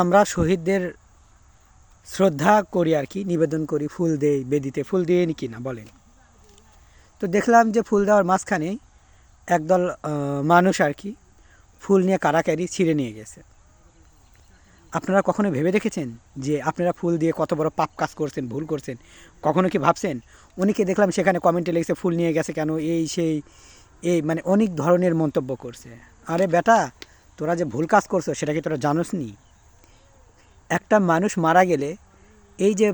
আমরা শহীদদের শ্রদ্ধা করি আর কি, নিবেদন করি, ফুল দেই, বেদিতে ফুল দিয়ে কি না বলেন। তো দেখলাম যে ফুল দেওয়ার মাঝখানে একদল মানুষ আর কি ফুল নিয়ে কারাকারি ছিঁড়ে নিয়ে গেছে। আপনারা কখনো ভেবে দেখেছেন যে আপনারা ফুল দিয়ে কত বড় পাপ কাজ করছেন, ভুল করছেন? কখনো কি ভাবছেন? উনিকে দেখলাম সেখানে কমেন্টে লিখছে, ফুল নিয়ে গেছে কেন? এই, সেই, এই মানে অনেক ধরনের মন্তব্য করছে। আরে বেটা, তোরা যে ভুল কাজ করছ, সেটা কি তোরা জানোস নি? একটা মানুষ মারা গেলে এই যে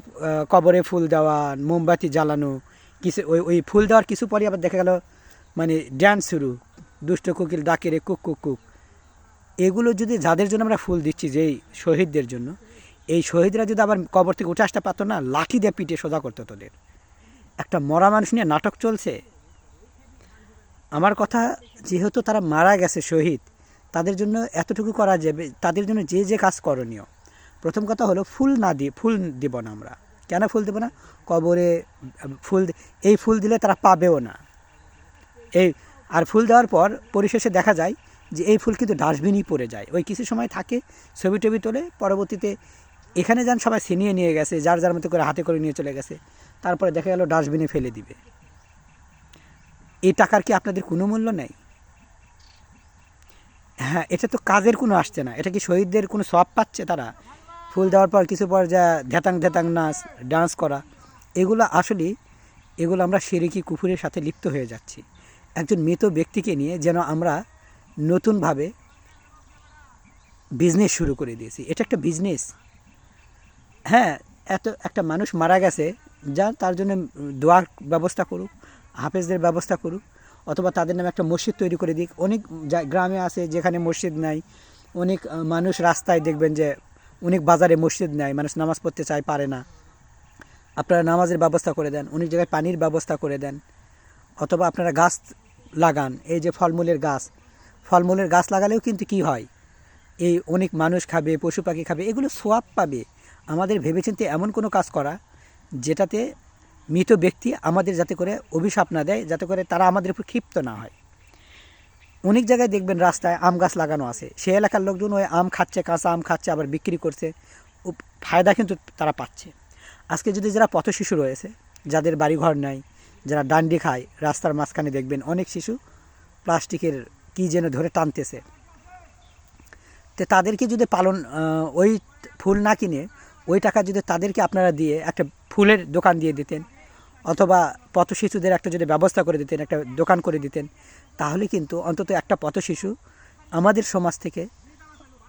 কবরে ফুল দেওয়া, মোমবাতি জ্বালানো, কিছু ওই ওই ফুল দেওয়ার কিছু পরে আবার দেখা গেল মানে ড্যান্স শুরু। দুষ্ট কোকিল ডাকে রে, কুক কুক কুক। এগুলো যদি যাদের জন্য আমরা ফুল দিচ্ছি, যেই শহীদদের জন্য, এই শহীদরা যদি আবার কবর থেকে উঠে আসতে পারতো না, লাঠি দিয়ে পিটে সোজা করতো তোদের। একটা মরা মানুষ নিয়ে নাটক চলছে। আমার কথা, যেহেতু তারা মারা গেছে শহীদ, তাদের জন্য এতটুকু করা যাবে, তাদের জন্য যে যে কাজ করণীয়। প্রথম কথা হলো ফুল না দিয়ে, ফুল দিব না আমরা। কেন ফুল দেবো না? কবরে ফুল এই ফুল দিলে তারা পাবেও না। এই, আর ফুল দেওয়ার পর পরিশেষে দেখা যায় যে এই ফুল কিন্তু ডাস্টবিনই পড়ে যায়। ওই কিছু সময় থাকে, ছবি টবি তোলে, পরবর্তীতে এখানে যান সবাই ছিনিয়ে নিয়ে গেছে, যার যার মতো করে হাতে করে নিয়ে চলে গেছে। তারপরে দেখা গেল ডাস্টবিনে ফেলে দিবে। এই টাকার কি আপনাদের কোনো মূল্য নেই? হ্যাঁ এটা তো কাজের কোনো আসছে না। এটা কি শহীদদের কোনো সব পাচ্ছে তারা? ফুল দেওয়ার পর কিছু পর যা ধ্যাতাং ধ্যাতাং নাচ ডান্স করা, এগুলো আসলেই এগুলো আমরা সেরেকি কুকুরের সাথে লিপ্ত হয়ে যাচ্ছি। একজন মৃত ব্যক্তিকে নিয়ে যেন আমরা নতুনভাবে বিজনেস শুরু করে দিয়েছি। এটা একটা বিজনেস হ্যাঁ এত, একটা মানুষ মারা গেছে, যা তার জন্য দোয়ার ব্যবস্থা করুক, হাফেজদের ব্যবস্থা করুক, অথবা তাদের নামে একটা মসজিদ তৈরি করে দিক। অনেক গ্রামে আছে যেখানে মসজিদ নাই। অনেক মানুষ রাস্তায় দেখবেন যে অনেক বাজারে মসজিদ নেয়, মানুষ নামাজ পড়তে চায়, পারে না। আপনারা নামাজের ব্যবস্থা করে দেন অনেক জায়গায় পানির ব্যবস্থা করে দেন। অথবা আপনারা গাছ লাগান, এই যে ফলমূলের গাছ। ফলমূলের গাছ লাগালেও কিন্তু কি হয়? এই অনেক মানুষ খাবে, পশু পাখি খাবে, এগুলো সোয়াব পাবে। আমাদের ভেবেচিন্তে এমন কোনো কাজ করা, যেটাতে মৃত ব্যক্তি আমাদের যাতে করে অভিশাপ না দেয়, যাতে করে তারা আমাদের উপর ক্ষিপ্ত না হয়। অনেক জায়গায় দেখবেন রাস্তায় আম গাছ লাগানো আছে। সেই এলাকার লোকজন ওই আম খাচ্ছে, কাঁচা আম খাচ্ছে, আবার বিক্রি করছে। ও ফায়দা কিন্তু তারা পাচ্ছে। আজকে যদি যারা পথ শিশু রয়েছে, যাদের বাড়িঘর নাই, যারা ডান্ডি খায়, রাস্তার মাঝখানে দেখবেন অনেক শিশু প্লাস্টিকের কী যেন ধরে টানতেছে। তো তাদেরকে যদি পালন ওই ফুল না কিনে, ওই টাকা যদি তাদেরকে আপনারা দিয়ে একটা ফুলের দোকান দিয়ে দিতেন অথবা পথ শিশুদের একটা যদি ব্যবস্থা করে দিতেন, একটা দোকান করে দিতেন, তাহলে কিন্তু অন্তত একটা পথ শিশু আমাদের সমাজ থেকে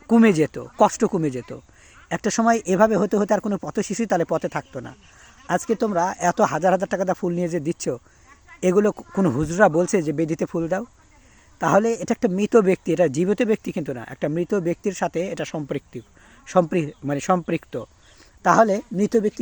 কমে যেত, কষ্ট কমে যেত। একটা সময় এভাবে হতে হতে আর কোনো পথ শিশুই তাহলে পথে থাকতো না। আজকে তোমরা এত হাজার হাজার টাকা ফুল নিয়ে যে দিচ্ছ, এগুলো কোনো হুজরা বলছে যে বেদিতে ফুল দাও? তাহলে এটা একটা মৃত ব্যক্তি, এটা জীবিত ব্যক্তি কিন্তু না, একটা মৃত ব্যক্তির সাথে এটা সম্পৃক্তি, সম্পৃ মানে সম্পৃক্ত। তাহলে মৃত ব্যক্তি